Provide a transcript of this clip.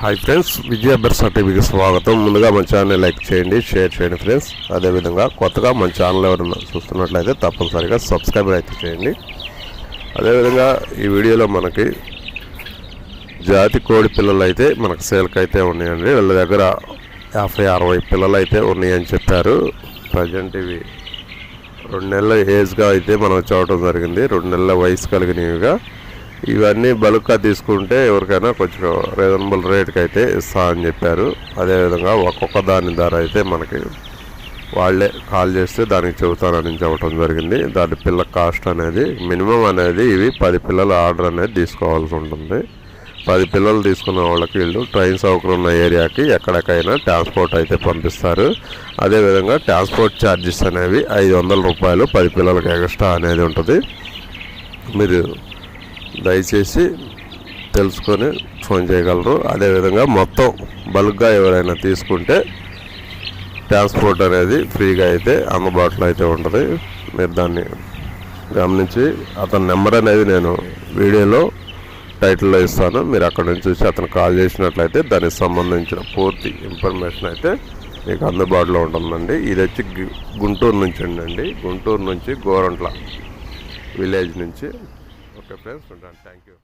Hi friends విజయ బెర్సా టీవీకి స్వాగతం. ముందుగా మన ఛానల్ లైక్ చేయండి షేర్ చేయండి ఫ్రెండ్స్ అదేవిధంగా కొత్తగా మన ఛానల్ ఎవరైనా చూస్తున్నట్లయితే తప్పనిసరిగా సబ్స్క్రైబర్ అయితే చేయండి. అదేవిధంగా ఈ వీడియోలో మనకి జాతి కోడి పిల్లలు అయితే మనకు సేల్కి అయితే ఉన్నాయండి. వీళ్ళ దగ్గర యాభై అరవై పిల్లలు అయితే ఉన్నాయని చెప్పారు. ప్రజెంట్ ఇవి రెండు నెలల ఏజ్గా అయితే మనం చూడటం జరిగింది. రెండు నెలల వయసు కలిగినవిగా ఇవన్నీ బల్క్గా తీసుకుంటే ఎవరికైనా కొంచెం రీజనబుల్ రేట్కి అయితే ఇస్తా అని చెప్పారు. అదేవిధంగా ఒక్కొక్క దాని ధర అయితే మనకి వాళ్ళే కాల్ చేస్తే దానికి చెబుతానని చెప్పడం జరిగింది. దాని పిల్ల కాస్ట్ అనేది మినిమం అనేది ఇవి పది పిల్లల ఆర్డర్ అనేది తీసుకోవాల్సి ఉంటుంది. పది పిల్లలు తీసుకున్న వాళ్ళకి వీళ్ళు ట్రైన్ సౌకర్యం ఉన్న ఏరియాకి ఎక్కడికైనా ట్రాన్స్పోర్ట్ అయితే పంపిస్తారు. అదేవిధంగా ట్రాన్స్పోర్ట్ ఛార్జెస్ అనేవి ఐదు వందల రూపాయలు పది పిల్లలకి ఎక్స్ట్రా అనేది ఉంటుంది. మీరు దయచేసి తెలుసుకొని ఫోన్ చేయగలరు. అదేవిధంగా మొత్తం బల్క్గా ఎవరైనా తీసుకుంటే ట్రాన్స్పోర్ట్ అనేది ఫ్రీగా అయితే అందుబాటులో అయితే ఉంటుంది. మీరు దాన్ని గమనించి అతని నెంబర్ అనేది నేను వీడియోలో టైటిల్లో ఇస్తాను. మీరు అక్కడ నుంచి చూసి అతను కాల్ చేసినట్లయితే దానికి సంబంధించిన పూర్తి ఇన్ఫర్మేషన్ అయితే మీకు అందుబాటులో ఉంటుందండి. ఇది వచ్చి గుంటూరు నుంచి అండి. గుంటూరు నుంచి గోరంట్ల విలేజ్ నుంచి ఓకే ఫ్రెండ్స్ ఉంటాను థ్యాంక్ యూ